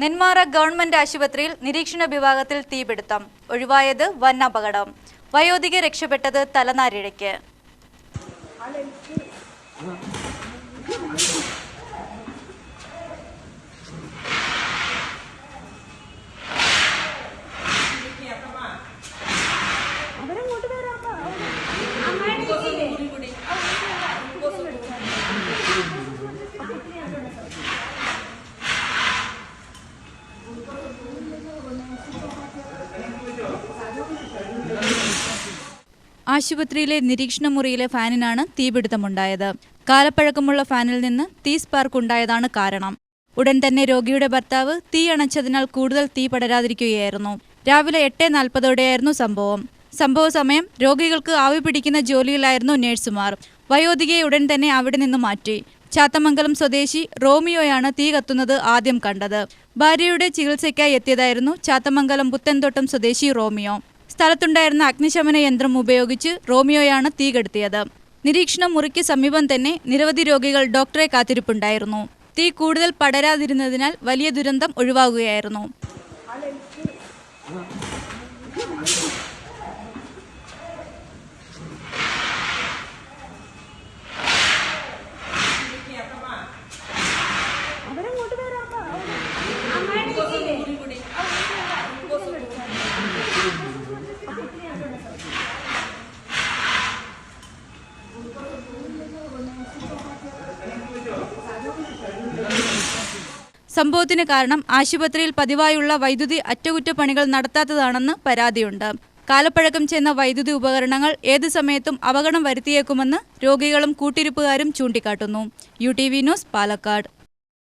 Nenmara government ആശുപത്രിയിൽ നിരീക്ഷണ വിഭാഗത്തിൽ തീപിടുത്തം. ഒഴിവായത് വൻ അപകടം വയോധിക രക്ഷപ്പെട്ടത് തലനാരിഴയ്ക്ക്. ആശുപത്രിയിലെ നിരീക്ഷണ മുറിയിലെ ഫാനിനാണ് തീപിടുത്തമുണ്ടായത്. കാലപ്പഴക്കമുള്ള ഫാനിൽ നിന്ന് തീ സ്പാർക്ക് ഉണ്ടായതാണ് കാരണം. ഉടൻ തന്നെ രോഗിയുടെ ഭർത്താവ് തീ അണച്ചതിനാൽ കൂടുതൽ തീ പടരാതിരിക്കുകയായിരുന്നു. രാവിലെ എട്ട് നാൽപ്പതോടെയായിരുന്നു സംഭവം. സംഭവ സമയം രോഗികൾക്ക് ആവി പിടിക്കുന്ന ജോലിയിലായിരുന്നു നഴ്സുമാർ. വയോധികയെ ഉടൻ തന്നെ അവിടെ നിന്ന് മാറ്റി. ചാത്തമംഗലം സ്വദേശി റോമിയോയാണ് തീ കത്തുന്നത് ആദ്യം കണ്ടത്. ഭാര്യയുടെ ചികിത്സയ്ക്കായി എത്തിയതായിരുന്നു ചാത്തമംഗലം പുത്തൻതോട്ടം സ്വദേശി റോമിയോ. സ്ഥലത്തുണ്ടായിരുന്ന അഗ്നിശമന യന്ത്രം ഉപയോഗിച്ച് റോമിയോയാണ് തീ കെടുത്തിയത്. നിരീക്ഷണ മുറിക്ക് സമീപം തന്നെ നിരവധി രോഗികൾ ഡോക്ടറെ കാത്തിരിപ്പുണ്ടായിരുന്നു. തീ കൂടുതൽ പടരാതിരുന്നതിനാൽ വലിയ ദുരന്തം ഒഴിവാകുകയായിരുന്നു. സംഭവത്തിന് കാരണം ആശുപത്രിയിൽ പതിവായുള്ള വൈദ്യുതി അറ്റകുറ്റപ്പണികൾ നടത്താത്തതാണെന്ന് പരാതിയുണ്ട്. കാലപ്പഴക്കം ചെന്ന വൈദ്യുതി ഉപകരണങ്ങൾ ഏത് സമയത്തും അപകടം വരുത്തിയേക്കുമെന്ന് രോഗികളും കൂട്ടിരിപ്പുകാരും ചൂണ്ടിക്കാട്ടുന്നു. U news Palakkad.